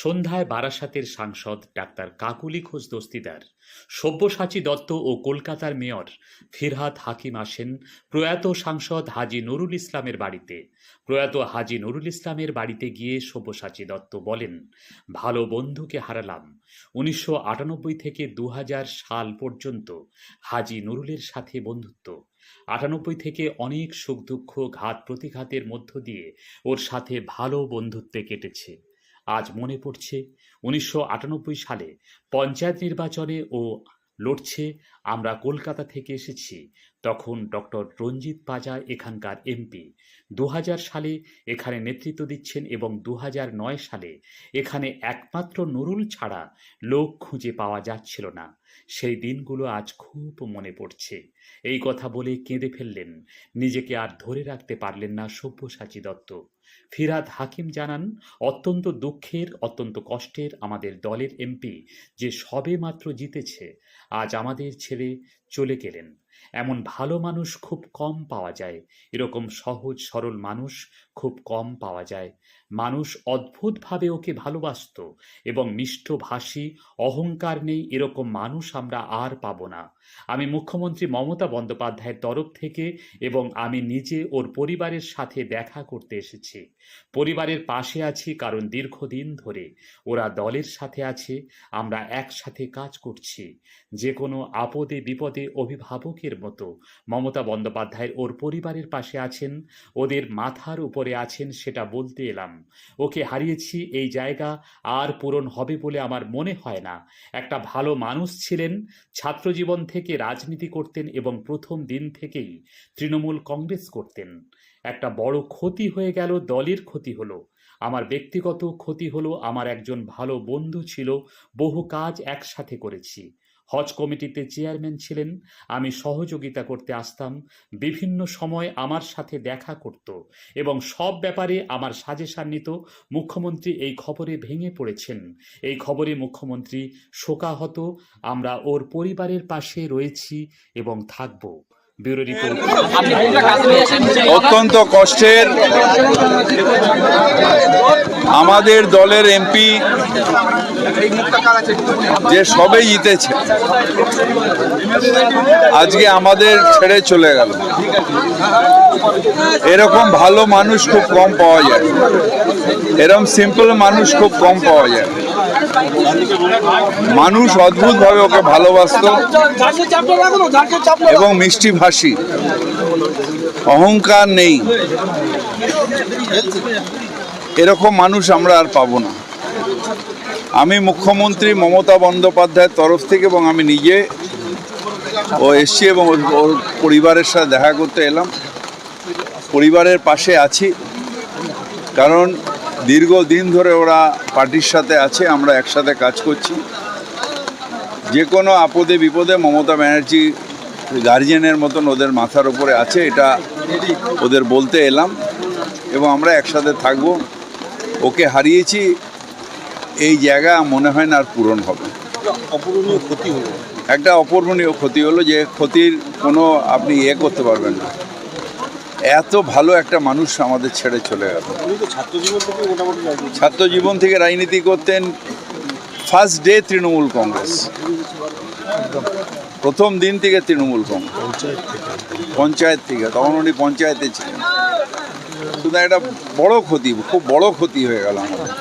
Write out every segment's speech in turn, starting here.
সন্ধ্যায় বারাসাতের সাংসদ ডাক্তার কাকুলি ঘোষ দস্তিদার, সব্যসাচী দত্ত ও কলকাতার মেয়র ফিরহাদ হাকিম আসেন প্রয়াত সাংসদ হাজি নুরুল ইসলামের বাড়িতে। প্রয়াত হাজি নুরুল ইসলামের বাড়িতে গিয়ে সব্যসাচী দত্ত বলেন, ভালো বন্ধুকে হারালাম। উনিশশো আটানব্বই থেকে দু হাজার সাল পর্যন্ত হাজি নুরুলের সাথে বন্ধুত্ব। আটানব্বই থেকে অনেক সুখ দুঃখ, ঘাত প্রতিঘাতের মধ্য দিয়ে ওর সাথে ভালো বন্ধুত্বে কেটেছে। আজ মনে পড়ছে উনিশশো আটানব্বই সালে পঞ্চায়েত নির্বাচনে ও লড়ছে আমরা কলকাতা থেকে এসেছি। তখন ডক্টর রঞ্জিত পাজা এখানকার এমপি। দু হাজার সালে এখানে নেতৃত্ব দিচ্ছেন এবং দু সালে এখানে একমাত্র নুরুল ছাড়া লোক খুঁজে পাওয়া যাচ্ছিল না। সেই দিনগুলো আজ খুব মনে পড়ছে। এই কথা বলে কেঁদে ফেললেন। নিজেকে আর ধরে রাখতে পারলেন না সব্যসাচী দত্ত। ফিরাদ হাকিম জানান, অত্যন্ত দুঃখের, অত্যন্ত কষ্টের আমাদের দলের এমপি যে সবে মাত্র জিতেছে, আজ আমাদের ছেড়ে চলে গেলেন। এমন ভালো মানুষ খুব কম পাওয়া যায়। এরকম সহজ সরল মানুষ খুব কম পাওয়া যায়। মানুষ অদ্ভুতভাবে ওকে ভালোবাসত এবং মিষ্টভাষী, অহংকার নেই এরকম মানুষ আমরা আর পাবো না। আমি মুখ্যমন্ত্রী মমতা বন্দ্যোপাধ্যায়ের তরফ থেকে এবং আমি নিজে ওর পরিবারের সাথে দেখা করতে এসেছি। পরিবারের পাশে আছি কারণ দীর্ঘদিন ধরে। ওরা দলের সাথে আছে, আমরা একসাথে কাজ করছি। যে কোনো আপদে বিপদে অভিভাবকের মতো মমতা বন্দ্যোপাধ্যায় ওর পরিবারের পাশে আছেন, ওদের মাথার উপরে আছেন সেটা বলতে এলাম। ওকে হারিয়েছি, এই জায়গা আর পূরণ হবে বলে আমার মনে হয় না। একটা ভালো মানুষ ছিলেন ছাত্রজীবন থেকে রাজনীতি করতেন এবং প্রথম দিন থেকেই তৃণমূল কংগ্রেস করতেন। একটা বড় ক্ষতি হয়ে গেল, দলের ক্ষতি হলো। আমার ব্যক্তিগত ক্ষতি হলো, আমার একজন ভালো বন্ধু ছিল, বহু কাজ একসাথে করেছি। হজ কমিটিতে চেয়ারম্যান ছিলেন। আমি সহযোগিতা করতে আসতাম। বিভিন্ন সময় আমার সাথে দেখা করত এবং সব ব্যাপারে আমার সাজেশান নিত। মুখ্যমন্ত্রী এই খবরে ভেঙে পড়েছেন। এই খবরে মুখ্যমন্ত্রী শোকাহত। আমরা ওর পরিবারের পাশে রয়েছি এবং থাকব। Bureau report. অত্যন্ত কষ্টের আমাদের দলের এমপি যে সবে জিতেছে। আজকে আমাদের ছেড়ে চলে গেল। এরকম ভালো মানুষ খুব কম পাওয়া যায়। এরকম সিম্পল মানুষ খুব কম পাওয়া যায়। মানুষ অদ্ভুতভাবে ওকে ভালোবাসতো এবং মিষ্টি ভাষী। অহংকার নেই। এরকম মানুষ আমরা আর পাবো না। আমি মুখ্যমন্ত্রী মমতা বন্দ্যোপাধ্যায়ের তরফ থেকে এবং আমি নিজে ও এসছি এবং ওর পরিবারের সাথে দেখা করতে এলাম। পরিবারের পাশে আছি। কারণ দীর্ঘদিন ধরে ওরা পার্টির সাথে আছে আমরা একসাথে কাজ করছি। যে কোনো আপদে বিপদে মমতা ব্যানার্জি গার্জিয়ানের মতন ওদের মাথার উপরে আছে এটা ওদের বলতে এলাম এবং আমরা একসাথে থাকব। ওকে হারিয়েছি এই জায়গা মনে হয় না আর পূরণ হবে। অপূরণীয় ক্ষতি হলো। একটা অপূরণীয় ক্ষতি হলো যে ক্ষতির কোনো আপনি ইয়ে করতে পারবেন না। এত ভালো একটা মানুষ আমাদের ছেড়ে চলে গেল। ছাত্র জীবন থেকে রাজনীতি করতেন ফার্স্ট ডে তৃণমূল কংগ্রেস। প্রথম দিন থেকে তৃণমূল কংগ্রেস। পঞ্চায়েত থেকে তখন উনি পঞ্চায়েতে ছিলেন। শুধু একটা বড় ক্ষতি খুব বড় ক্ষতি হয়ে গেল আমাদের।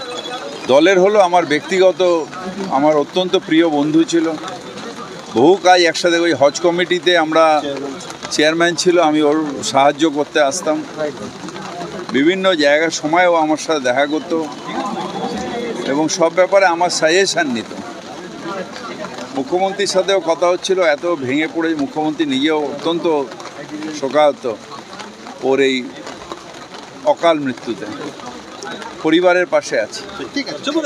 দলের হলো আমার ব্যক্তিগত আমার অত্যন্ত প্রিয় বন্ধু ছিল। বহু কাজ একসাথে ওই হজ কমিটিতে আমরা চেয়ারম্যান ছিল, আমি ওর সাহায্য করতে আসতাম। বিভিন্ন জায়গার সময়ও আমার সাথে দেখা করতো এবং সব ব্যাপারে আমার সাজেশান নিত। মুখ্যমন্ত্রীর সাথেও কথা হচ্ছিল, এত ভেঙে পড়ে মুখ্যমন্ত্রী নিজেও অত্যন্ত শোকাহত ওর এই অকাল মৃত্যুতে। পরিবারের পাশে আছে। আছে